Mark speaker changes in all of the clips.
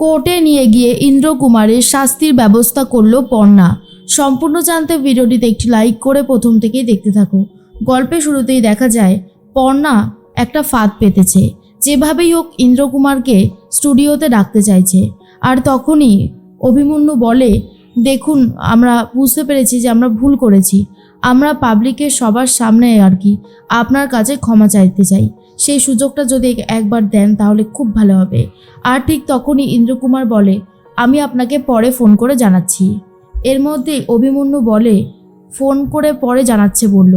Speaker 1: কোর্টে নিয়ে গিয়ে ইন্দ্রকুমারের শাস্তির ব্যবস্থা করল পর্ণা। সম্পূর্ণ জানতে ভিডিওটিতে একটি লাইক করে প্রথম থেকেই দেখতে থাকো। গল্পের শুরুতেই দেখা যায়, পর্ণা একটা ফাঁদ পেতেছে। যেভাবেই হোক, ইন্দ্রকুমারকে স্টুডিওতে ডাকতে চাইছে। আর তখনই অভিমন্যু বলে, দেখুন, আমরা বুঝতে পেরেছি যে আমরা ভুল করেছি। আমরা পাবলিকের সবার সামনে আর কি আপনার কাছে ক্ষমা চাইতে চাই। সেই সুযোগটা যদি একবার দেন তাহলে খুব ভালো হবে। আর ঠিক তখনই ইন্দ্রকুমার বলে, আমি আপনাকে পরে ফোন করে জানাচ্ছি। এর মধ্যেই অভিমন্যু বলে, ফোন করে পরে জানাচ্ছে, বলল।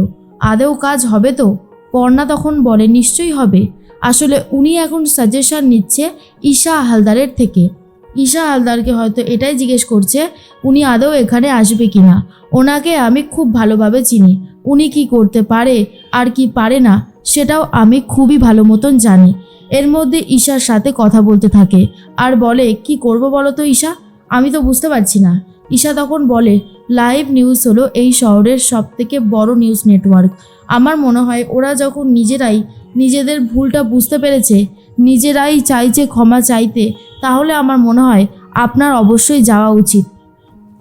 Speaker 1: আদেও কাজ হবে তো? পর্ণা তখন বলে, নিশ্চয়ই হবে। আসলে উনি এখন সাজেশন নিচ্ছে ঈশা হালদারের থেকে। ঈশা হালদারকে হয়তো এটাই জিজ্ঞেস করছে, উনি আদৌ এখানে আসবে কি না ওনাকে আমি খুব ভালোভাবে চিনি। উনি কি করতে পারে আর কি পারে না? সেটাও আমি খুবই ভালো মতন জানি। এর মধ্যে ঈশার সাথে কথা বলতে থাকে। আর বলে, কি করব বলো তো ঈশা? আমি তো বুঝতে পারছি না। ঈশা তখন বলে লাইভ নিউজ হলো এই শহরের সব থেকে বড় নিউজ নেটওয়ার্ক আমার মনে হয় ওরা যখন নিজেরাই নিজেদের ভুলটা বুঝতে পেরেছে, নিজেরাই চাইছে ক্ষমা চাইতে, তাহলে আমার মনে হয় আপনার অবশ্যই যাওয়া উচিত।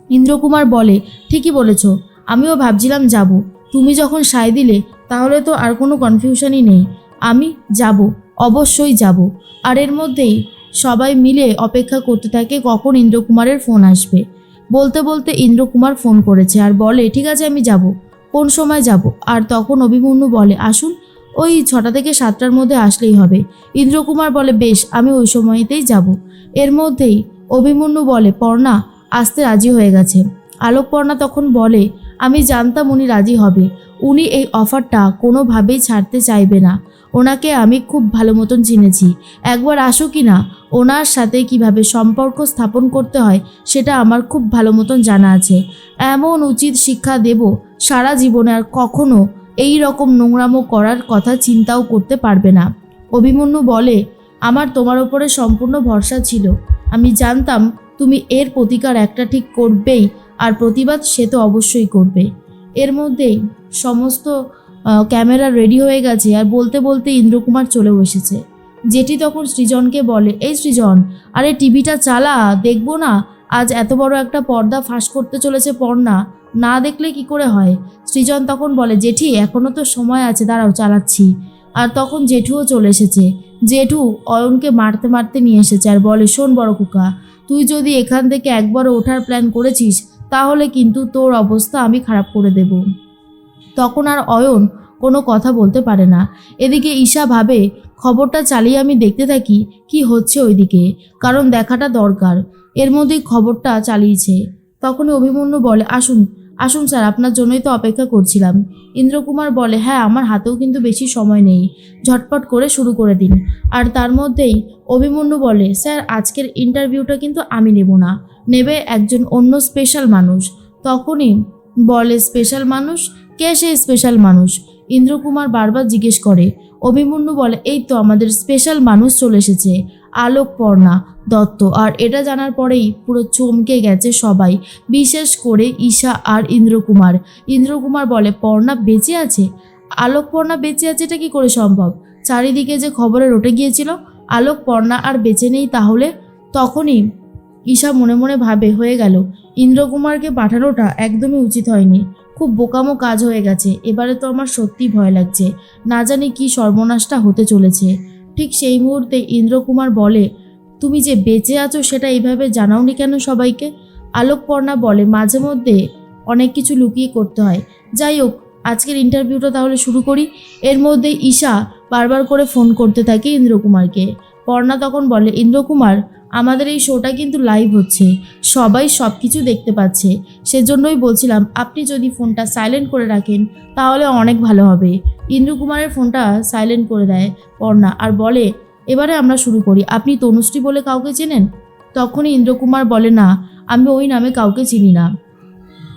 Speaker 1: ইন্দ্রকুমার বলে, ঠিকই বলেছ। আমিও ভাবছিলাম যাব। তুমি যখন সায় দিলে তাহলে তো আর কোনো কনফিউশনই নেই। আমি যাব, অবশ্যই যাব। আর এর মধ্যেই সবাই মিলে অপেক্ষা করতে থাকে কখন ইন্দ্রকুমারের ফোন আসবে। বলতে বলতে ইন্দ্রকুমার ফোন করেছে আর বলে, ঠিক আছে, আমি যাব। কোন সময় যাব? আর তখন অভিমন্যু বলে, আসুন, ওই ছটা থেকে সাতটার মধ্যে আসলেই হবে। ইন্দ্রকুমার বলে, বেশ, আমি ওই সময়তেই যাব। এর মধ্যেই অভিমন্যু বলে, পর্ণা, আসতে রাজি হয়ে গেছে। আলোকপর্ণা তখন বলে, আমি জানতাম উনি রাজি হবে। উনি এই অফারটা কোনোভাবেই ছাড়তে চাইবে না। ওনাকে আমি খুব ভালো মতন চিনেছি। একবার আসো কি না, ওনার সাথে কীভাবে সম্পর্ক স্থাপন করতে হয় সেটা আমার খুব ভালো মতন জানা আছে। এমন উচিত শিক্ষা দেব, সারা জীবনে আর কখনো এই রকম নোংরামো করার কথা চিন্তাও করতে পারবে না। অভিমন্যু বলে, আমার তোমার ওপরে সম্পূর্ণ ভরসা ছিল। আমি জানতাম তুমি এর প্রতিকার একটা ঠিক করবেই, আর প্রতিবাদ সে তো অবশ্যই করবে। এর মধ্যেই সমস্ত ক্যামেরা রেডি হয়ে গেছে আর বলতে বলতে ইন্দ্রকুমার চলেও এসেছে। যেটি তখন সৃজনকে বলে, এই সৃজন, আরে টিভিটা চালা, দেখব না? আজ এত বড় একটা পর্দা ফাঁস করতে চলেছে পর্ণা। না দেখলে কি করে হয়? সৃজন তখন বলে, জেঠি এখনও তো সময় আছে, দাঁড়াও, চালাচ্ছি। আর তখন জেঠুও চলে এসেছে। জেঠু অয়নকে মারতে মারতে নিয়ে এসেছে আর বলে, শোন বড় কুকা তুই যদি এখান থেকে একবার ওঠার প্ল্যান করেছিস তাহলে কিন্তু তোর অবস্থা আমি খারাপ করে দেব। তখন আর অয়ন কোনো কথা বলতে পারে না। এদিকে ঈশা ভাবে, খবরটা চালিয়ে আমি দেখতে থাকি কি হচ্ছে ওইদিকে, কারণ দেখাটা দরকার। এর মধ্যেই খবরটা চালিয়েছে। তখনই অভিমন্যু বলে, আসুন আসুন স্যার, আপনার জন্যই তো অপেক্ষা করছিলাম। ইন্দ্রকুমার বলে হ্যাঁ আমার হাতেও কিন্তু বেশি সময় নেই। ঝটপট করে শুরু করে দিন। আর তার মধ্যেই অভিমন্যু বলে, স্যার, আজকের ইন্টারভিউটা কিন্তু আমি নেব না। নেবে একজন অন্য স্পেশাল মানুষ। তখনই বলে স্পেশাল মানুষ? কে সেই স্পেশাল মানুষ? ইন্দ্রকুমার বারবার জিজ্ঞেস করে। অভিমন্যু বলে, এই তো আমাদের স্পেশাল মানুষ চলে এসেছে আলোক পর্ণা দত্ত। আর এটা জানার পরেই পুরো চমকে গেছে সবাই, বিশেষ করে ঈশা আর ইন্দ্রকুমার। ইন্দ্রকুমার বলে, পর্ণা বেঁচে আছে? আলোক পর্ণা বেঁচে আছে এটা কি করে সম্ভব? চারিদিকে যে খবরে রটে গিয়েছিল আলোক পর্ণা আর বেঁচে নেই তাহলে? তখনই ঈশা মনে মনে ভাবে, হয়ে গেল। ইন্দ্রকুমারকে পাঠানোটা একদমই উচিত হয়নি। খুব বোকামো কাজ হয়ে গেছে। এবারে তো আমার সত্যি ভয় লাগছে। না জানি কি সর্বনাশটা হতে চলেছে। ঠিক সেই মুহূর্তে ইন্দ্রকুমার বলে, তুমি যে বেঁচে আছো সেটা এইভাবে জানাওনি কেন সবাইকে? আলোকপর্ণা বলে, মাঝে মধ্যে অনেক কিছু লুকিয়ে করতে হয়। যাই হোক, আজকের ইন্টারভিউটা তাহলে শুরু করি। এর মধ্যে ঈশা বারবার করে ফোন করতে থাকে ইন্দ্রকুমারকে। পর্ণা তখন বলে, ইন্দ্রকুমার আমাদের এই শোটা কিন্তু লাইভ হচ্ছে। সবাই সব কিছু দেখতে পাচ্ছে। সেজন্যই বলছিলাম, আপনি যদি ফোনটা সাইলেন্ট করে রাখেন, তাহলে অনেক ভালো হবে। ইন্দ্রকুমারের ফোনটা সাইলেন্ট করে দেয় পর্ণা আর বলে, এবারে আমরা শুরু করি। আপনি তনুশ্রী বলে কাউকে চেনেন? তখনই ইন্দ্রকুমার বলে, না, আমি ওই নামে কাউকে চিনি না।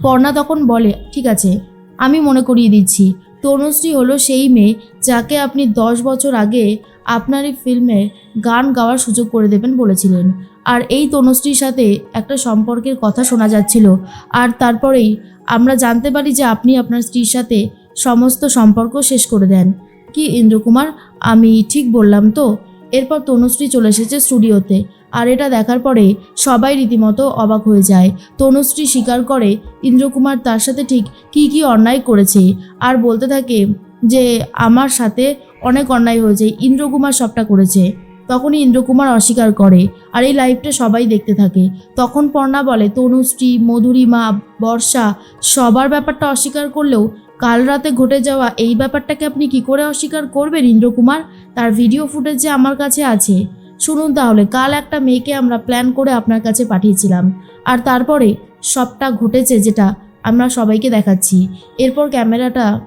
Speaker 1: পর্ণা তখন বলে, ঠিক আছে, আমি মনে করিয়ে দিচ্ছি। তনুশ্রী হলো সেই মেয়ে যাকে আপনি দশ বছর আগে আপনার এই ফিল্মে গান গাওয়ার সুযোগ করে দেবেন বলেছিলেন। আর এই তনুশ্রীর সাথে একটা সম্পর্কের কথা শোনা যাচ্ছিল। আর তারপরেই আমরা জানতে পারি যে আপনি আপনার স্ত্রীর সাথে সমস্ত সম্পর্ক শেষ করে দেন। কি ইন্দ্রকুমার? আমি ঠিক বললাম তো? এরপর তনুশ্রী চলে এসেছে স্টুডিওতে। আর এটা দেখার পরে সবাই রীতিমতো অবাক হয়ে যায়। তনুশ্রী স্বীকার করে, ইন্দ্রকুমার, তার সাথে ঠিক কি কি অন্যায় করেছে? আর বলতে থাকে যে, আমার সাথে অনেক অন্যায় হয়েছে। ইন্দ্রকুমার সবটা করেছে। তখনই ইন্দ্রকুমার অস্বীকার করে। আর এই লাইভটা সবাই দেখতে থাকে। তখন পর্ণা বলে, তনুশ্রী, মধুরিমা, বর্ষা, সবার ব্যাপারটা অস্বীকার করলেও কাল রাতে ঘটে যাওয়া এই ব্যাপারটাকে আপনি কি করে অস্বীকার করবেন ইন্দ্রকুমার? তার ভিডিও ফুটেজ যে আমার কাছে আছে। শুনুন তাহলে, কাল একটা মেয়েকে আমরা প্ল্যান করে আপনার কাছে পাঠিয়েছিলাম। আর তারপরে সবটা ঘটেছে যেটা আমরা সবাইকে দেখাচ্ছি। এরপর ক্যামেরাটা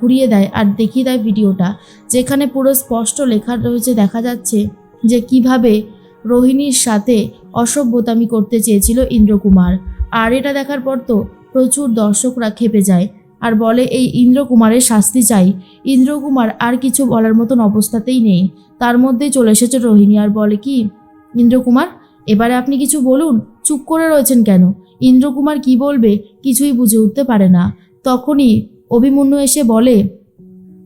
Speaker 1: ঘুরিয়ে দেয় আর দেখিয়ে দেয় ভিডিওটা, যেখানে পুরো স্পষ্ট লেখা রয়েছে, দেখা যাচ্ছে যে কীভাবে রোহিণীর সাথে অসভ্যতামি করতে চেয়েছিল ইন্দ্রকুমার। আর এটা দেখার পর তো প্রচুর দর্শকরা খেপে যায় আর বলে, এই ইন্দ্রকুমারের শাস্তি চাই। ইন্দ্রকুমার আর কিছু বলার মতন অবস্থাতেই নেই। তার মধ্যেই চলে এসেছে রোহিণী আর বলে, কি? ইন্দ্রকুমার? এবারে আপনি কিছু বলুন। চুপ করে রয়েছেন কেন? ইন্দ্রকুমার কি বলবে কিছুই বুঝে উঠতে পারে না। তখনই অভিমন্যু এসে বলে,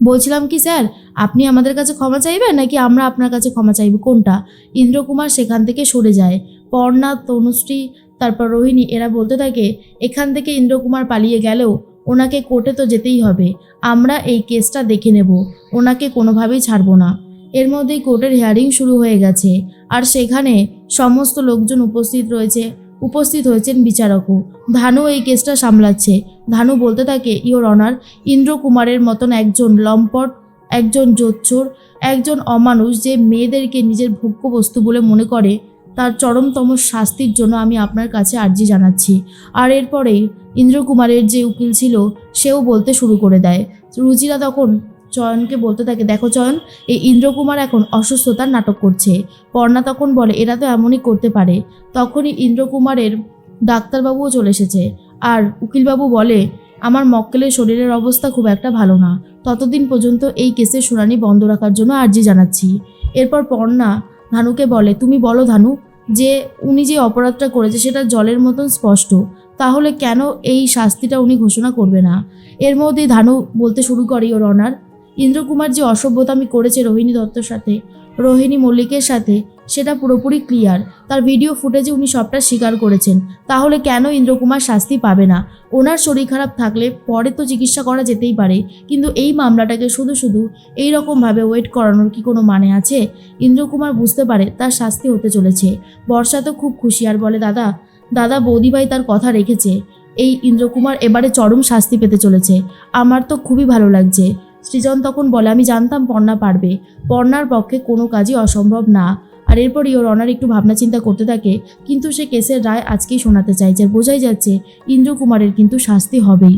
Speaker 1: বলছিলাম কি স্যার, আপনি আমাদের কাছে ক্ষমা চাইবেন নাকি আমরা আপনার কাছে ক্ষমা চাইব? কোনটা? ইন্দ্রকুমার সেখান থেকে সরে যায়। পর্ণা, তনুশ্রী, তারপর রোহিণী, এরা বলতে থাকে, এখান থেকে ইন্দ্রকুমার পালিয়ে গেলেও ওনাকে কোর্টে তো যেতেই হবে। আমরা এই কেসটা দেখে নেব। ওনাকে কোনোভাবেই ছাড়বো না। এর মধ্যেই কোর্টের হিয়ারিং শুরু হয়ে গেছে। আর সেখানে সমস্ত লোকজন উপস্থিত রয়েছে, উপস্থিত হয়েছেন বিচারকও। ধানু এই কেসটা সামলাচ্ছে। ধানু বলতে থাকে, ইওর অনার, ইন্দ্রকুমারের মতন একজন লম্পট, একজন জোচ্চোর একজন অমানুষ যে মেয়েদেরকে নিজের ভোগ্য বস্তু বলে মনে করে, তার চরমতম শাস্তির জন্য আমি আপনার কাছে আর্জি জানাচ্ছি। আর এরপরেই ইন্দ্রকুমারের যে উকিল ছিল, সেও বলতে শুরু করে দেয়। রুচিরা তখন চয়নকে বলতে থাকে, দেখো চয়ন, এই ইন্দ্রকুমার এখন অসুস্থতার নাটক করছে। পর্ণা তখন বলে, এরা তো এমনই করতে পারে। তখনই ইন্দ্রকুমারের ডাক্তারবাবুও চলে এসেছে। আর উকিলবাবু বলে, আমার মক্কেলের শরীরের অবস্থা খুব একটা ভালো না। ততদিন পর্যন্ত এই কেসের শুনানি বন্ধ রাখার জন্য আর্জি জানাচ্ছি। এরপর পর্ণা ধানুকে বলে, তুমি বলো ধানু, যে উনি যে অপরাধটা করেছে সেটা জলের মতন স্পষ্ট। তাহলে কেন এই শাস্তিটা উনি ঘোষণা করবে না? এর মধ্যেই ধানু বলতে শুরু করে ওর অনার, ইন্দ্রকুমার যে অসভ্যতা আমি করেছে রোহিণী দত্তর সাথে রোহিণী মল্লিকের সাথে। সেটা পুরোপুরি ক্লিয়ার তার ভিডিও ফুটেজে উনি সবটা স্বীকার করেছেন। তাহলে কেন ইন্দ্রকুমার শাস্তি পাবে না? ওনার শরীর খারাপ থাকলে পরে তো চিকিৎসা করা যেতেই পারে। কিন্তু এই মামলাটাকে শুধু শুধু এই রকমভাবে ওয়েট করানোর কি কোনো মানে আছে? ইন্দ্রকুমার বুঝতে পারে তার শাস্তি হতে চলেছে। বর্ষা তো খুব খুশি আর বলে, দাদা দাদা বৌদিভাই তার কথা রেখেছে। এই ইন্দ্রকুমার এবারে চরম শাস্তি পেতে চলেছে। আমার তো খুবই ভালো লাগছে। সৃজন তখন বলে, আমি জানতাম পর্ণা পারবে। পর্ণার পক্ষে কোনো কাজই অসম্ভব না। আর এরপরই ওর অনার একটু ভাবনা চিন্তা করতে থাকে, কিন্তু সে কেসের রায় আজকেই শোনাতে চাইছে বোঝাই যাচ্ছে ইন্দ্র কুমারের কিন্তু শাস্তি হবেই।